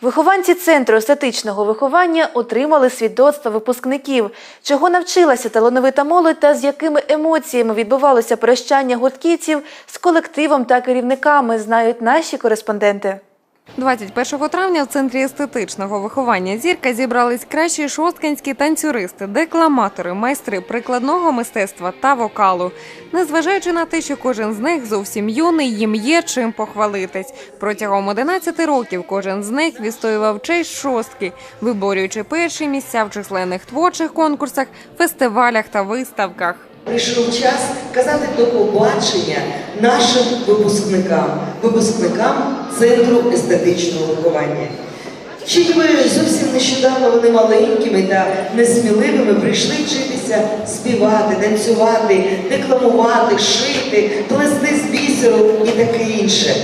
Вихованці центру естетичного виховання отримали свідоцтво випускників, чого навчилася талановита молодь та з якими емоціями відбувалося прощання гуртківців з колективом та керівниками, знають наші кореспонденти. 21 травня в центрі естетичного виховання зірка зібрались кращі шосткинські танцюристи, декламатори, майстри прикладного мистецтва та вокалу. Незважаючи на те, що кожен з них зовсім юний, їм є чим похвалитись. Протягом 11 років кожен з них відстоював честь шостки, виборюючи перші місця в численних творчих конкурсах, фестивалях та виставках. Прийшов час казати до побачення нашим випускникам, випускникам Центру естетичного виховання. Ще ніби зовсім нещодавно вони маленькими та несміливими прийшли вчитися співати, танцювати, декламувати, шити, плести з бісеру і таке інше.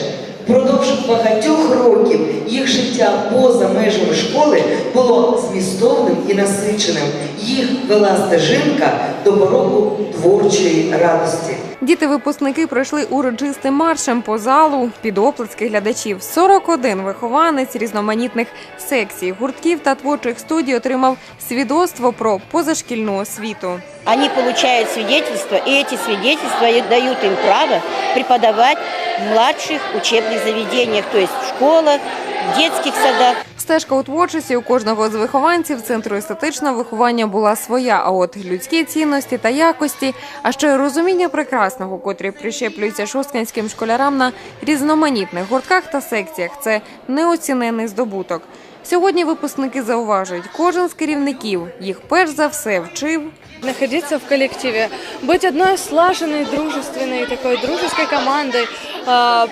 Впродовж багатьох років їх життя поза межами школи було змістовним і насиченим. Їх вела стежинка до порогу творчої радості. Діти-випускники пройшли урочистим маршем по залу під оплески глядачів. 41 вихованець різноманітних секцій, гуртків та творчих студій отримав свідоцтво про позашкільну освіту. Они получают свидетельства, и эти свидетельства и дают им право преподавать в младших учебных заведениях, то есть в школах, в детских садах. Стежка у творчості у кожного з вихованців центру естетичного виховання була своя. А от людські цінності та якості, а ще розуміння прекрасного, котрі прищеплюються шосткинським школярам на різноманітних гуртках та секціях. Це неоцінений здобуток. Сьогодні випускники зауважують, кожен з керівників їх перш за все вчив находиться в коллективе, быть одной слаженной, дружественной такой дружеской командой,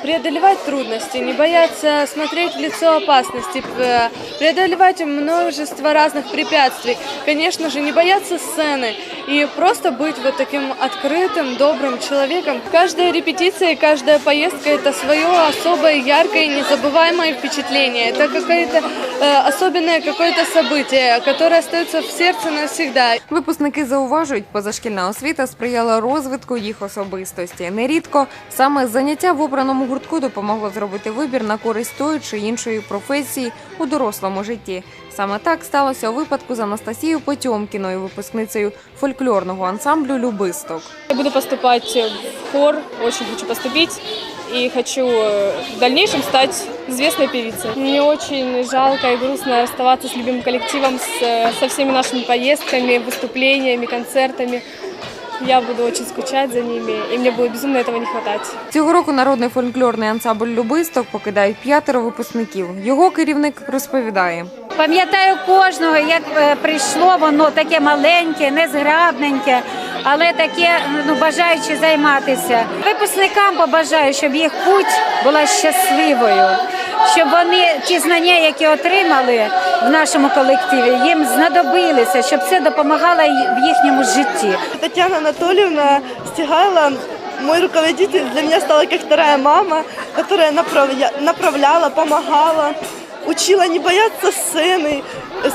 преодолевать трудности, не бояться смотреть в лицо опасности, э, преодолевать множество разных препятствий, конечно же, не бояться сцены и просто быть вот таким открытым, добрым человеком. Каждая репетиция, и каждая поездка – это свое особое, яркое, незабываемое впечатление. Это какое-то э, особенное какое-то событие, которое остается в сердце навсегда. Випускники зауважують, позашкільна освіта сприяла розвитку їх особистості. Нерідко саме заняття в обраному гуртку допомогло зробити вибір на користь тої чи іншої професії у дорослому житті. Саме так сталося у випадку з Анастасією Потьомкіною, випускницею фольклорного ансамблю Любисток. Я буду поступать в хор, очень хочу поступить и хочу э, в дальнейшем стать известной певицей. Мне очень жалко и грустно расставаться с любимым коллективом, с, э, со всеми нашими поездками, выступлениями, концертами. Я буду очень скучать за ними, и мне будет безумно этого не хватать. Цього року народний фольклорний ансамбль Любисток покидають п'ятеро випускників. Його керівник розповідає. Пам'ятаю кожного, як е, прийшло воно таке маленьке, незграбненьке, але таке ну бажаючи займатися. Випускникам побажаю, щоб їх путь була щасливою, щоб вони ті знання, які отримали в нашому колективі, їм знадобилися, щоб це допомагало в їхньому житті. Тетяна Анатольевна стягала. мой руководитель, для меня стала как вторая мама, которая направля- направляла, помогала, учила не бояться сцены.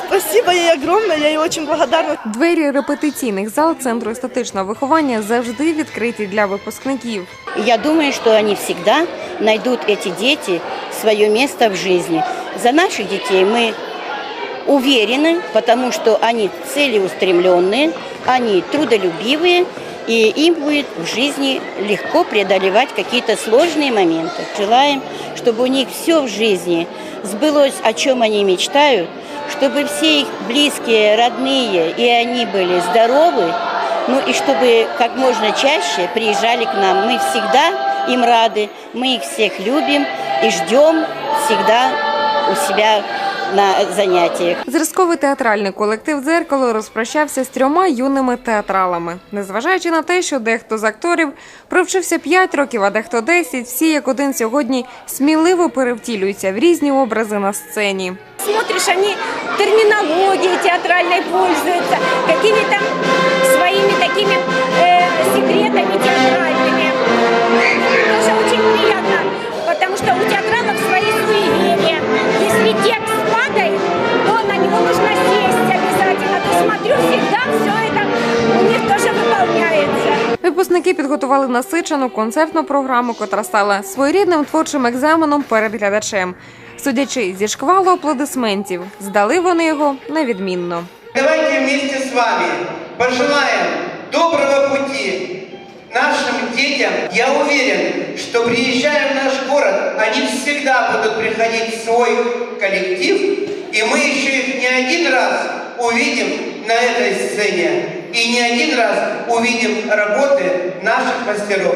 Спасибо ей огромное, я ей очень благодарна. Двері репетиційних зал центру естетичного виховання завжди відкриті для випускників. И я думаю, что они всегда найдут, эти дети, свое место в жизни. За наших детей мы уверены, потому что они целеустремленные, они трудолюбивые, и им будет в жизни легко преодолевать какие-то сложные моменты. Желаем, чтобы у них все в жизни сбылось, о чем они мечтают, чтобы все их близкие, родные и они были здоровы, ну и чтобы как можно чаще приезжали к нам. Мы всегда им рады, мы их всех любим и ждем всегда у себя на заняттях. Зразковий театральний колектив дзеркало розпрощався з трьома юними театралами. Незважаючи на те, що дехто з акторів провчився 5 років, а дехто 10, всі як один сьогодні сміливо перевтілюються в різні образи на сцені. смотришь, они терминологией театральной пользуются, какими-то своими такими э, секретами театральными. Випускники підготували насичену концертну програму, котра стала своєрідним творчим екзаменом перед глядачем. Судячи зі шквалу аплодисментів, здали вони його невідмінно. Давайте вместе с вами пожелаем доброго пути нашим детям. Я уверен, что приезжая в наш город, они всегда будут приходить в свой коллектив, и мы еще их не один раз увидим на этой сцене, и не один раз увидим работы наших мастеров.